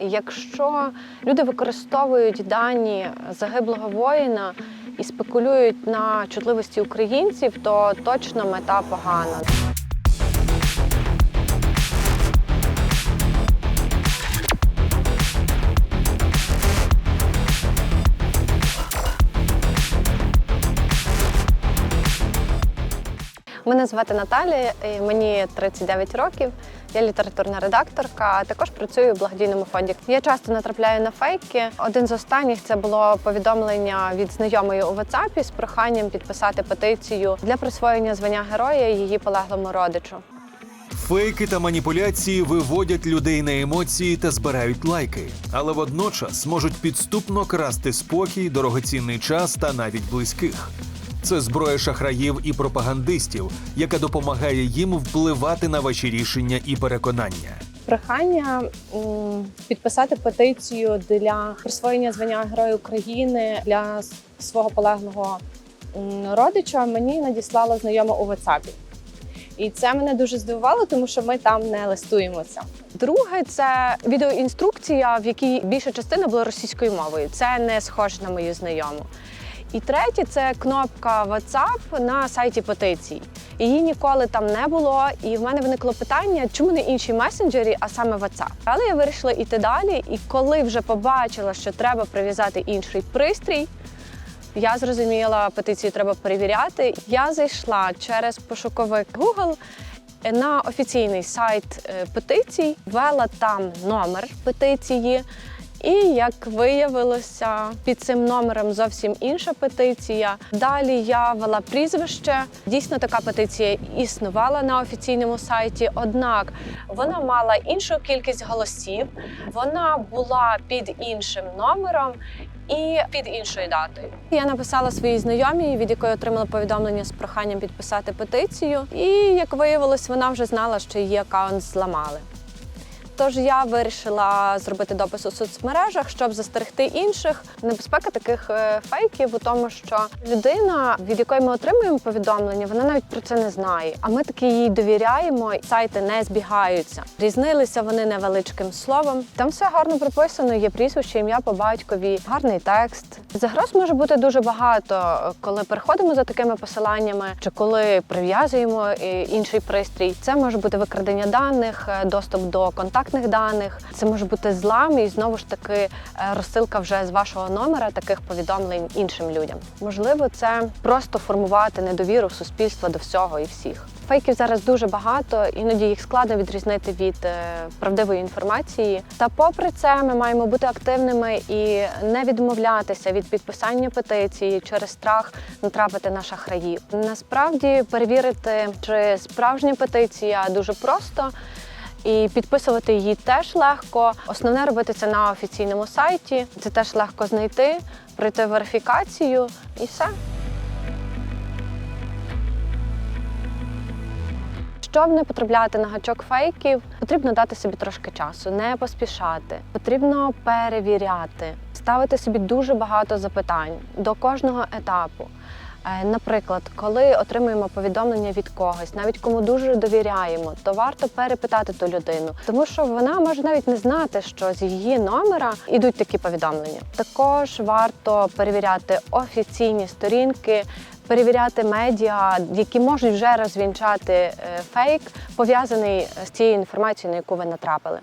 Якщо люди використовують дані загиблого воїна і спекулюють на чутливості українців, то точно мета погана. Мене звати Наталія, мені 39 років. Я літературна редакторка, а також працюю у благодійному фонді. Я часто натрапляю на фейки. Один з останніх це було повідомлення від знайомої у WhatsApp з проханням підписати петицію для присвоєння звання героя її полеглому родичу. Фейки та маніпуляції виводять людей на емоції та збирають лайки, але водночас можуть підступно красти спокій, дорогоцінний час та навіть близьких. Це зброя шахраїв і пропагандистів, яка допомагає їм впливати на ваші рішення і переконання. Прохання підписати петицію для присвоєння звання Героя України для свого полеглого родича мені надіслала знайома у WhatsApp. І це мене дуже здивувало, тому що ми там не листуємося. Друге, це відеоінструкція, в якій більша частина була російською мовою. Це не схоже на мою знайому. І третє це кнопка WhatsApp на сайті петицій. Її ніколи там не було, і в мене виникло питання, чому не інші месенджері, а саме WhatsApp. Але я вирішила йти далі. І коли вже побачила, що треба прив'язати інший пристрій, я зрозуміла, петицію треба перевіряти. Я зайшла через пошуковик Google на офіційний сайт е, петицій, ввела там номер петиції. І як виявилося, під цим номером зовсім інша петиція. Далі я ввела прізвище. Дійсно, така петиція існувала на офіційному сайті. Однак вона мала іншу кількість голосів, вона була під іншим номером і під іншою датою. Я написала своїй знайомій, від якої отримала повідомлення з проханням підписати петицію. І як виявилось, вона вже знала, що її аккаунт зламали. Тож я вирішила зробити допис у соцмережах, щоб застерегти інших. Небезпека таких е, фейків у тому, що людина, від якої ми отримуємо повідомлення, вона навіть про це не знає. А ми таки їй довіряємо, сайти не збігаються. Різнилися вони невеличким словом. Там все гарно прописано. Є прізвище, ім'я по батькові, гарний текст. Загроз може бути дуже багато, коли переходимо за такими посиланнями, чи коли прив'язуємо е, інший пристрій. Це може бути викрадення даних, е, доступ до контактних даних. Це може бути злам і знову ж таки е, розсилка вже з вашого номера таких повідомлень іншим людям. Можливо, це просто формувати недовіру суспільства до всього і всіх. Фейків зараз дуже багато, іноді їх складно відрізнити від е, правдивої інформації. Та попри це, ми маємо бути активними і не відмовлятися від підписання петиції через страх натрапити на шахраїв. Насправді перевірити, чи справжня петиція дуже просто. І підписувати її теж легко. Основне робити це на офіційному сайті. Це теж легко знайти, пройти верифікацію і все. Щоб не потрапляти на гачок фейків, потрібно дати собі трошки часу, не поспішати. Потрібно перевіряти, ставити собі дуже багато запитань до кожного етапу. Е, Наприклад, коли отримуємо повідомлення від когось, навіть кому дуже довіряємо, то варто перепитати ту людину, тому що вона може навіть не знати, що з її номера йдуть такі повідомлення. Також варто перевіряти офіційні сторінки. Перевіряти медіа, які можуть вже розвінчати е, фейк, пов'язаний з цією інформацією, на яку ви натрапили.